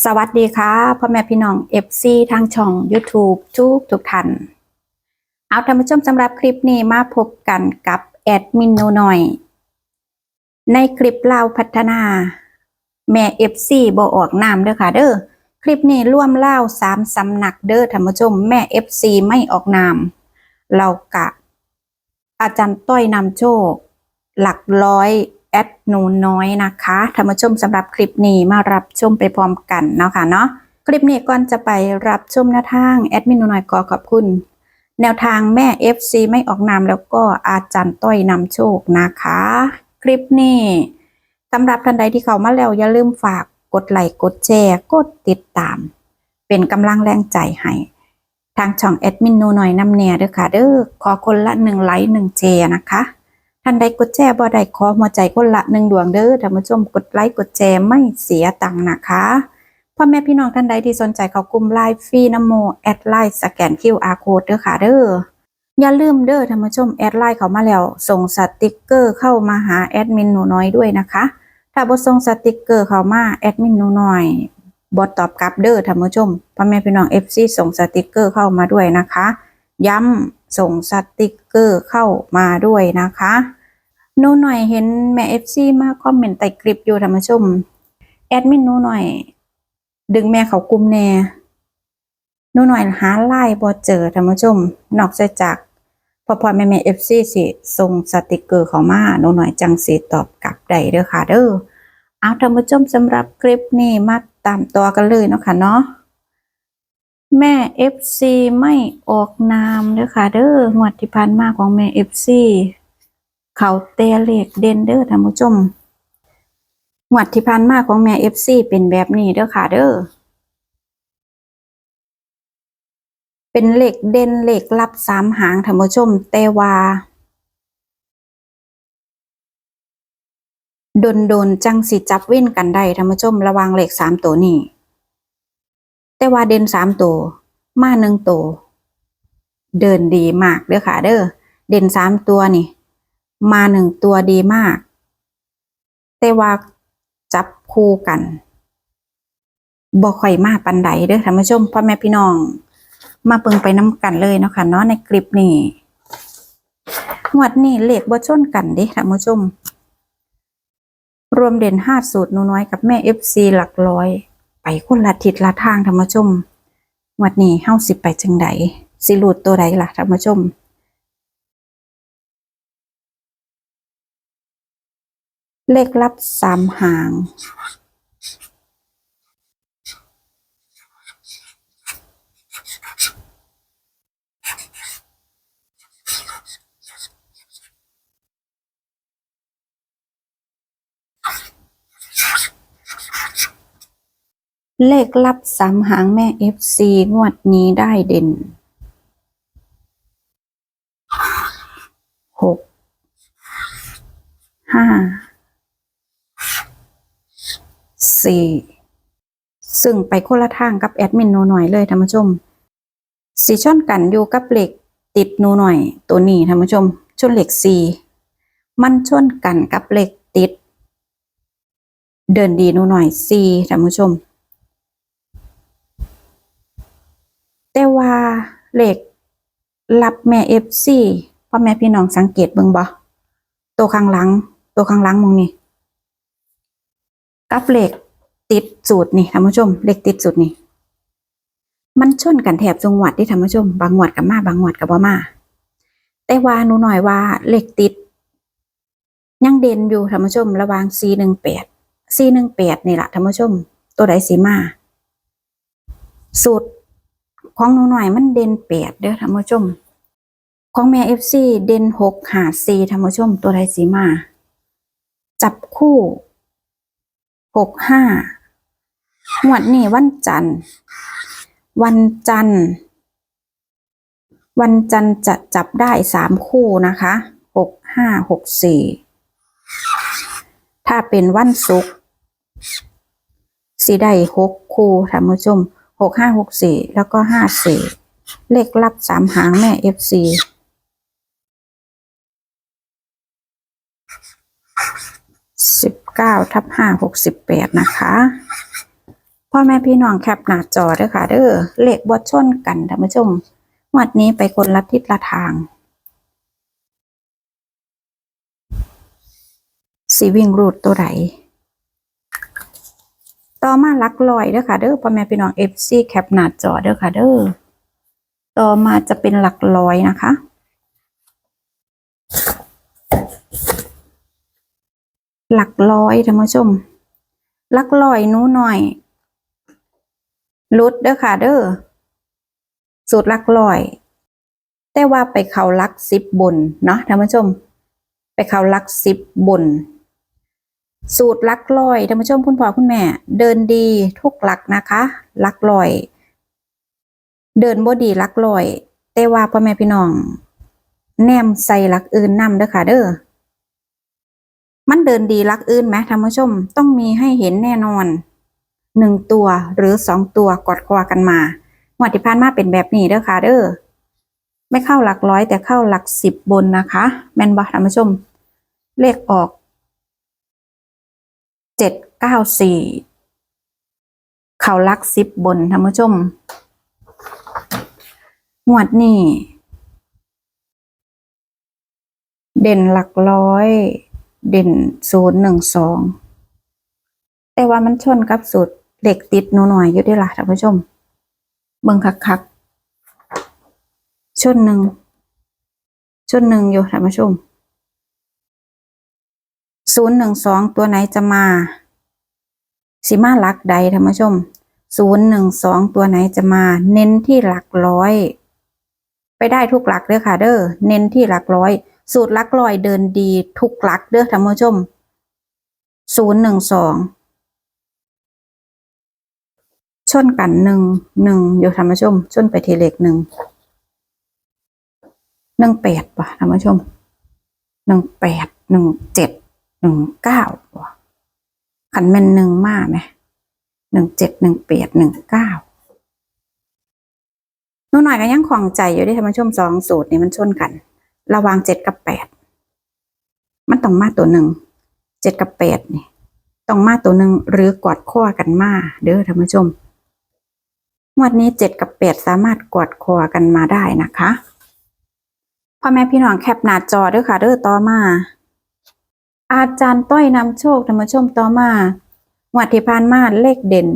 สวัสดีค่ะพ่อแม่พี่น้อง FC ทางช่อง YouTube ทุกทุกท่านเอาท่านผู้ชมสำหรับคลิปนี้มาพบกันกับแอดมินโนหน่อย ในคลิปเล่าพัฒนา แม่ FC บ่ออกนามเด้อค่ะ เด้อคลิปนี้ร่วมเล่าสามสำนักเด้อท่านผู้ชม แม่ FC ไม่ออกนามเรากะ อาจารย์ต้อยนำโชค หลักร้อย แอดหนูน้อยนะคะท่านผู้ชมสำหรับคลิปนี้มารับชมไปพร้อมกันเนาะค่ะเนาะคลิปนี้ก่อนจะไปรับชมแนวทางแอดมินหนูน้อยก็ขอบคุณ แนวทางแม่ FC ไม่ออกนามแล้วก็อาจารย์ต้อยนำโชคนะคะ คลิปนี้สำหรับท่านใดที่เข้ามาแล้วอย่าลืมฝากกดไลค์กดแชร์กดติดตาม เป็นกำลังแรงใจให้ทางช่องแอดมินหนูหน่อยนำแน่เด้อค่ะเด้อขอคนละหนึ่งไลค์หนึ่งแชร์นะคะ ท่านใดกดแชร์บ่ได้ขอหัวใจคนละหนึ่งดวงเด้อท่านผู้ชมกดไลค์กดแชร์ไม่เสียตังค์นะคะพ่อแม่พี่น้องท่านใดที่สนใจเขากลุ่มไลฟ์ฟรีนโมแอดไลน์สแกน QR code เด้อค่ะเด้ออย่าลืมเด้อท่านผู้ชมแอดไลน์เขามาแล้ว ส่งสติกเกอร์เข้ามาหาแอดมินหนูน้อยด้วยนะคะ ถ้าบ่ส่งสติกเกอร์เข้ามาแอดมินหนูน้อยบ่ตอบกลับเด้อท่านผู้ชมพ่อแม่พี่น้อง FC ส่งสติกเกอร์เข้ามาด้วยนะคะ ย้ำส่งสติกเกอร์เข้ามาด้วยนะคะหนูหน่อยเห็นแม่เอฟซีมาคอมเมนต์ใต้คลิปอยู่ท่านผู้ชม แอดมินหนูหน่อย ดึงแม่เขากลุ่มแน่หนูหน่อยหาไล่บ่เจอท่านผู้ชม นอกจากพอพอแม่แม่เอฟซีสิส่งสติกเกอร์เข้ามาหนูหน่อยจังสิตอบกลับได้เด้อค่ะเด้อเอาท่านผู้ชมสำหรับคลิปนี้มาตามตัวกันเลยเนาะค่ะเนาะ แม่ FC ไม่ออกนามเด้อค่ะ เด้องวดที่ผ่านมาของแม่ FC เขาเตะเหลขเด่นเด้อท่านผู้ชมงวดที่ผ่านมาของแม่ FC เป็นแบบนี้เด้อค่ะ เด้อเป็นเหลขเด่นเหลขลับสามหางท่านผู้ชมแต่ว่าโดนโดนๆจังสิจับเว้นกันได้ท่านผู้ชมระวังเหลขสามตัวนี้ แต่ว่าเด่นสามตัวมาหนึ่งตัวเดินดีมากเด้อค่ะ เด้อเด่นสามตัวนี่ มาหนึ่งตัวดีมาก แต่ว่าจับคู่กันบ่ค่อยมาปันใดเด้อท่านผู้ชมพ่อแม่พี่น้อง มาเปิงไปน้ำกันเลยเนาะค่ะเนาะในคลิปนี้งวดนี้เลขบ่ชนกันเด้ท่านผู้ชม รวมเด่นห้าสูตรนูน้อยกับแม่เอฟซีหลักร้อย ไปคนละทิศละทางธรรมชมวัดนี้เฮาสิไปจังใดสิหลุดตัวใดล่ะท่านผู้ชมเลขลับสามหาง เลขลับสามหางแม่เอฟซีงวดนี้ได้เด่นหกห้าสี่ซึ่งไปคนละทางกับแอดมินหนูหน่อยเลยท่านผู้ชมสีชนกันอยู่กับเหล็กติดหนูหน่อย ตัวนี้ท่านผู้ชมช่นเหล็กสี่มันช่นกันกับเหล็กติด เดินดีหนูหน่อยสี่ท่านผู้ชม แต่ว่าเลขรับแม่เอฟซีพ่อแม่พี่น้องสังเกตเบิ่งบ่ตัวข้างหลัง ตัวข้างหลังมองนี่กับเลขติดสูตรนี่ท่านผู้ชม เลขติดสูตรนี่มันชนกันแถบจังหวัดที่ท่านผู้ชม บางหวัดกับมาบางหวัดกับบ่มาแต่ว่าหนูหน่อยว่าเลขติด ยังเด่นอยู่ท่านผู้ชม ระวางซีหว่ง418 418นี่ล่ะท่านผู้ชม ตัวใดสิมาสูตร ของหนูหน่อยมันเด่นแปดเด้อท่านผู้ชม ของแม่เอฟซีเด่นหกหาสี่ท่านผู้ชม ตัวใดสีมา จับคู่หกห้าหวดนี้วันจันทร์ วันจันทร์ วันจันทร์จะจับได้สามคู่นะคะหกห้าหกสี่ถ้าเป็นวันศุกร์สีได้หกคู่ท่านผู้ชม หกห้าหกสี่แล้วก็ห้าสี่เลขลับสามหางแม่เอฟซีสิบเก้าทับห้าหกสิบแปดนะคะพ่อแม่พี่น้องแคปหน้าจอเด้อค่ะเด้อเลขบดชนกันท่านผู้ชมงวัดนี้ไปคนละทิศละทางสีวิ่งรูดตัวไหน ต่อมาลักลอยเด้อค่ะเด้อพ่อแม่พี่น้อง FC แคปหน้าจอเด้อค่ะเด้อต่อมาจะเป็นหลักลอยนะคะ หลักร้อยท่านผู้ชม หลักลอยนู้หน่อยลุดเด้อค่ะเด้อสูตรหลักลอย แต่ว่าไปเขาลักสิบบนเนาะท่านผู้ชม ไปเขาลักสิบบน สูตรลักลอยท่านผู้ชมคุณพ่อคุณแม่ เดินดีทุกหลักนะคะลักลอย เดินบ่ดีลักลอย แต่ว่าพ่อแม่พี่น้อง แนมใส่ลักอื่นนำเด้อค่ะ เด้อมันเดินดีลักอื่นไหมท่านผู้ชมต้องมีให้เห็นแน่นอนหนึ่งตัวหรือสองตัวกอดคอกันมาหวดที่ผ่านมาเป็นแบบนี้เด้อค่ะ เด้อไม่เข้าหลักร้อยแต่เข้าหลักสิบบนนะคะ แม่นบ่ท่านผู้ชม เลขออก เจ็ดเก้าสี่เขาลักสิบบนท่านผู้ชมหวดนี้เด่นหลักร้อย เด่นศูนย์หนึ่งสองแต่ว่ามันชนกับสูตรเหล็กติดหนูหน่อยอยู่ด้วยล่ะท่านผู้ชม เบิ่งคักๆชนหนึ่งชนหนึ่งอยู่ท่านผู้ชม ศูนย์หนึ่งสองตัวไหนจะมาสิมาหลักใดท่านผู้ชมศูนย์หนึ่งสองตัวไหนจะมา เน้นที่หลักร้อย ไปได้ทุกหลักเด้อค่ะ เด้อเน้นที่หลักร้อย สูตรหลักร้อยเดินดีทุกหลักเด้อท่านผู้ชมศูนย์หนึ่งสองชนกันหนึ่งหนึ่งอยู่ท่านผู้ชม ชนไปทีเลขหนึ่งหนึ่งแปดป่ะท่านผู้ชมหนึ่งแปดหนึ่งเจ็ด หนึ่งเก้าป่ะขันแม่นหนึ่งมากไหมหนึ่งเจ็ดหนึ่งแปดหนึ่งเก้าหนูหน่อยก็ยังของใจอยู่ที่ท่านผู้ชมสองสูตรนี่มันชนกัน ระวางเจ็ดกับแปดมันต้องมาตัวหนึ่งเจ็ดกับแปดนี่ต้องมาตัวหนึ่งหรือกอดข้อกันมาเด้อท่านผู้ชมวดนี้เจ็ดกับแปดสามารถกอดคอกันมาได้นะคะพ่อแม่พี่น้องแคปหน้าจอเด้อค่ะเด้อต่อมา อาจารย์ต้อยนำโชคท่านผู้ชมต่อมางวดที่ผ่านมาเลขเด่น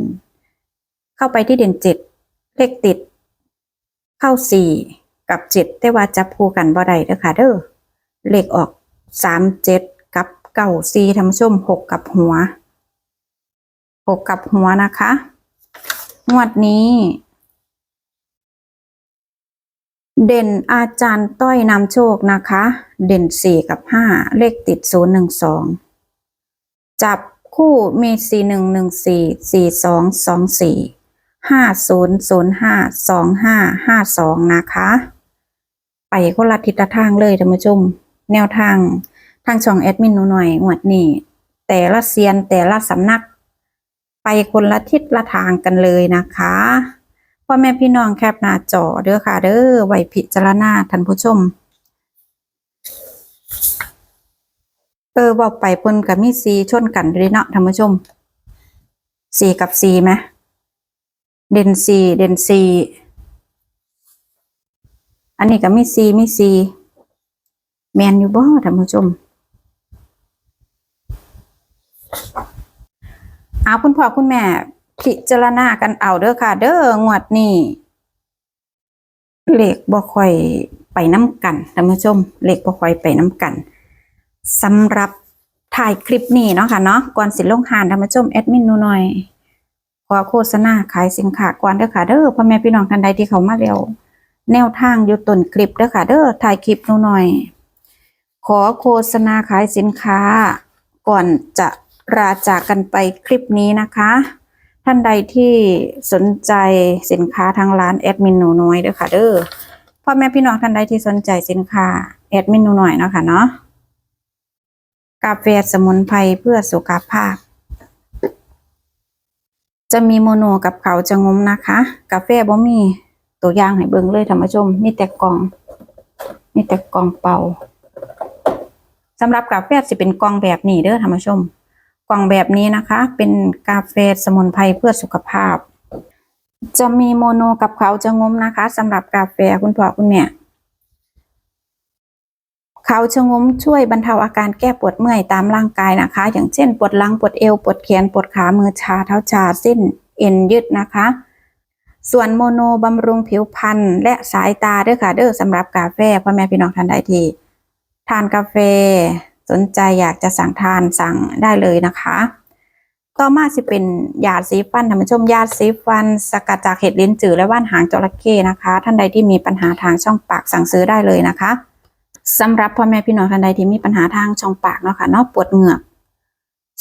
เข้าไปที่เด่นเจ็ดเลขติด เข้าสี่กับเจ็ดแต่ว่าจับคู่กันบ่ได้เด้อค่ะเด้อเลขออกสามเจ็ดกับเก้าสี่ท่านผู้ชมหกกับหัวหกกับหัวนะคะ งวดนี้ เด่นอาจารย์ต้อยนำโชคนะคะ เด่นสี่กับห้าเลขติดศูนย์หนึ่งสองจับคู่มีสี่หนึ่งหนึ่งสี่สี่สองสองสี่ห้าศูนย์ศูนย์ห้าสองห้าห้าสองนะคะ ไปคนละทิศทางเลยท่านผู้ชม แนวทางทางช่องแอดมินหนูหน่อยงวดนี้ แต่ละเซียนแต่ละสำนัก ไปคนละทิศละทางกันเลยนะคะ พ่อแม่พี่น้องแคปหน้าจอเด้อค่ะ เด้อไว้พิจารณาท่านผู้ชม เออบอกไปเพิ่นกับมีซีชนกันเลยเนาะท่านผู้ชมซีกับซีไหมเด่นซีเด่นซีอันนี้ก็มีซีมีซีแมนอยู่บ่ท่านผู้ชมเอาคุณพ่อคุณแม่ พิจารณากันเอาเด้อค่ะ เด้องวดนี้เหลขบ่ค่อยไปน้ำกันท่านผู้ชมเหลขบ่ค่อยไปน้ำกันสำหรับถ่ายคลิปนี้เนาะค่ะเนาะก่อนสิลงหานท่านผู้ชมแอดมินหนูหน่อยขอโฆษณาขายสินค้าก่อนเด้อค่ะเด้อพ่อแม่พี่น้องท่านใดที่เขามาเร็วแนวทางอยู่ต้นคลิปเด้อค่ะเด้อถ่ายคลิปหนูหน่อย ขอโฆษณาขายสินค้า ก่อนจะราจากกันไปคลิปนี้นะคะ ท่านใดที่สนใจสินค้าทางร้านแอดมินหนูน้อยเด้อค่ะเด้อพ่อแม่พี่น้องท่านใดที่สนใจสินค้าแอดมินหนูน้อยเนาะค่ะเนาะกาแฟสมุนไพรเพื่อสุขภาพ จะมีโมโนกับเขาจะงมนะคะ กาแฟบ่มีตัวอย่างให้เบิ่งเลยท่านผู้ชมมีแต่กล่องมีแต่กล่องเป่าสำหรับกาแฟสิเป็นกล่องแบบนี้เด้อท่านผู้ชม กล่องแบบนี้นะคะ เป็นกาแฟสมุนไพรเพื่อสุขภาพ จะมีโมโนกับเขาจะงมนะคะสำหรับกาแฟคุณพ่อคุณแม่เขาชะงมช่วยบรรเทาอาการแก้ปวดเมื่อยตามร่างกายนะคะ อย่างเช่น ปวดหลังปวดเอวปวดแขนปวดขามือชาเท้าชาเส้นเอ็นยืดนะคะ ส่วนโมโนบำรุงผิวพรรณและสายตาด้อค่ะเด้อสำหรับกาแฟพ่อแม่พี่น้องท่านใดที่ทานกาแฟ สนใจอยากจะสั่งทานสั่งได้เลยนะคะ ต่อมาสิเป็นยาสีฟันท่านผู้ชมยาสีฟัน สกัดจากเห็ดลิ้นจือและว่านหางจระเข้นะคะ ท่านใดที่มีปัญหาทางช่องปากสั่งซื้อได้เลยนะคะสำหรับพ่อแม่พี่น้องท่านใดที่มีปัญหาทางช่องปากเนาะค่ะเนาะปวดเหงือก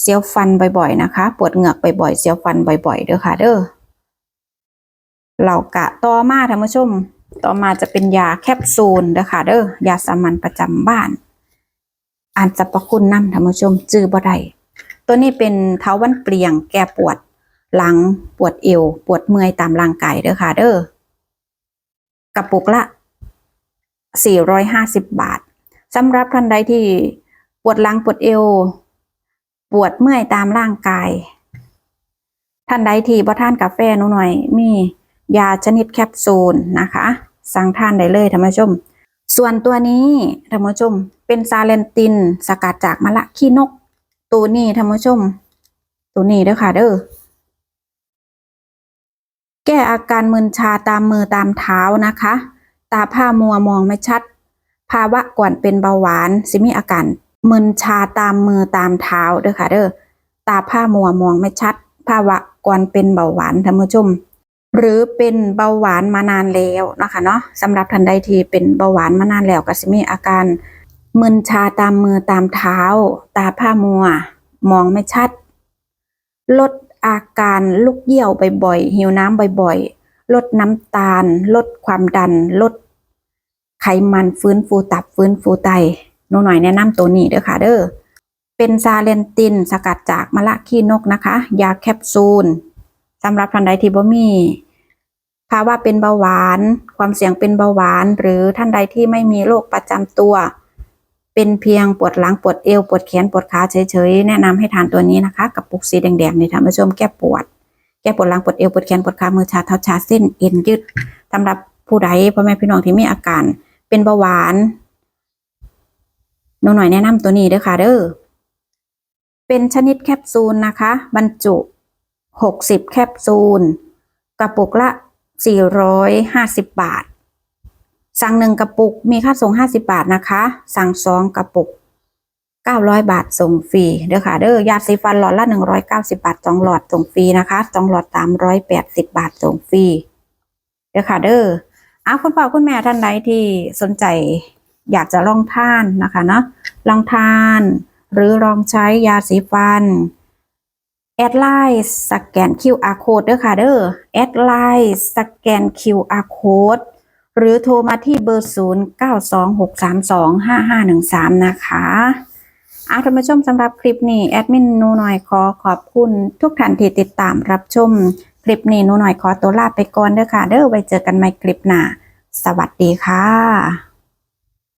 เสียวฟันบ่อยๆนะคะ ปวดเหงือกบ่อยๆเสียวฟันบ่อยๆเด้อค่ะ เด้อเหล่ากะต่อมาท่านผู้ชม ต่อมาจะเป็นยาแคปซูลเด้อค่ะ เด้อยาสามัญประจำบ้าน อ่านสรรพคุณนำท่านผู้ชมจื้อบ่ได้ตัวนี้เป็นเท้าวันเปลี่ยง แก้ปวดหลังปวดเอว ปวดเมื่อยตามร่างกายเด้อค่ะ เด้อกระปุกละ 450 บาทสำหรับท่านใดที่ปวดหลังปวดเอว ปวดเมื่อยตามร่างกาย ท่านใดที่บ่ทานกาแฟหนูหน่อย มียาชนิดแคปซูลนะคะ สั่งทานได้เลยท่านผู้ชม ส่วนตัวนี้ท่านผู้ชม เป็นซาเลนติน สกัดจากมะละขี้นก ตัวนี้ท่านผู้ชม ตัวนี้เด้อค่ะเด้อแก้อาการมึนชาตามมือตามเท้านะคะ ตาผ้ามัวมองไม่ชัด ภาวะก่อนเป็นเบาหวานสิมีอาการมึนชาตามมือตามเท้าเด้อค่ะเด้อตาผ้ามัวมองไม่ชัด ภาวะก่อนเป็นเบาหวานท่านผู้ชม หรือเป็นเบาหวานมานานแล้วนะคะเนาะสำหรับท่านใดที่เป็นเบาหวานมานานแล้วก็สิมีอาการมึนชาตามมือตามเท้า ตาผ้ามัว มองไม่ชัด ลดอาการลุกเยี่ยวบ่อยๆหิวน้ำบ่อยๆ ลดน้ำตาล ลดความดัน ลดไขมันฟื้นฟูตับฟื้นฟูไตหนูหน่อยแนะนำตัวนี้เด้อค่ะเด้อเป็นซาเลนตินสกัดจากมะละขี้นกนะคะ ยาแคปซูลสำหรับท่านใดที่บ่มี ภาวะเป็นเบาหวาน ความเสี่ยงเป็นเบาหวาน หรือท่านใดที่ไม่มีโรคประจำตัว เป็นเพียงปวดหลังปวดเอวปวดแขนปวดขาเฉยๆ แนะนำให้ทานตัวนี้นะคะ กับปุกสีแดงๆในท่านผู้ชมแก้ปวด แก้ปวดหลังปวดเอวปวดแขนปวดขามือชาเท้าชาเส้นเอ็นยืดสำหรับผู้ใดพ่อแม่พี่น้องที่มีอาการ เป็นเบาหวานหนูหน่อยแนะนำตัวนี้เด้อค่ะเด้อเป็นชนิดแคปซูลนะคะ บรรจุ 60 แคปซูล กระปุกละ 450 บาท สั่งหนึ่งกระปุกมีค่าส่ง 50 บาทนะคะ สั่งสองกระปุก 900 บาทส่งฟรีเด้อค่ะเด้อยาสีฟันหลอดละ 190 บาทสองหลอดส่งฟรีนะคะสองหลอด 380 บาทส่งฟรีเด้อค่ะเด้ออ้าคุณพ่อคุณแม่ท่านใดที่สนใจอยากจะลองทานนะคะเนาะลองทาน หรือลองใช้ยาสีฟัน แอดไลน์สแกน QR code เด้อค่ะเด้อแอดไลน์สแกน QR code หรือโทรมาที่เบอร์ 0926325513 นะคะอาท่านผู้ชมสำหรับคลิปนี้ แอดมินนูหน่อยขอขอบคุณทุกท่านที่ติดตามรับชม คลิปนี้นูหน่อยขอตัวลาไปก่อนเด้อค่ะ เด้อไว้เจอกันใหม่คลิปหน้า สวัสดีค่ะ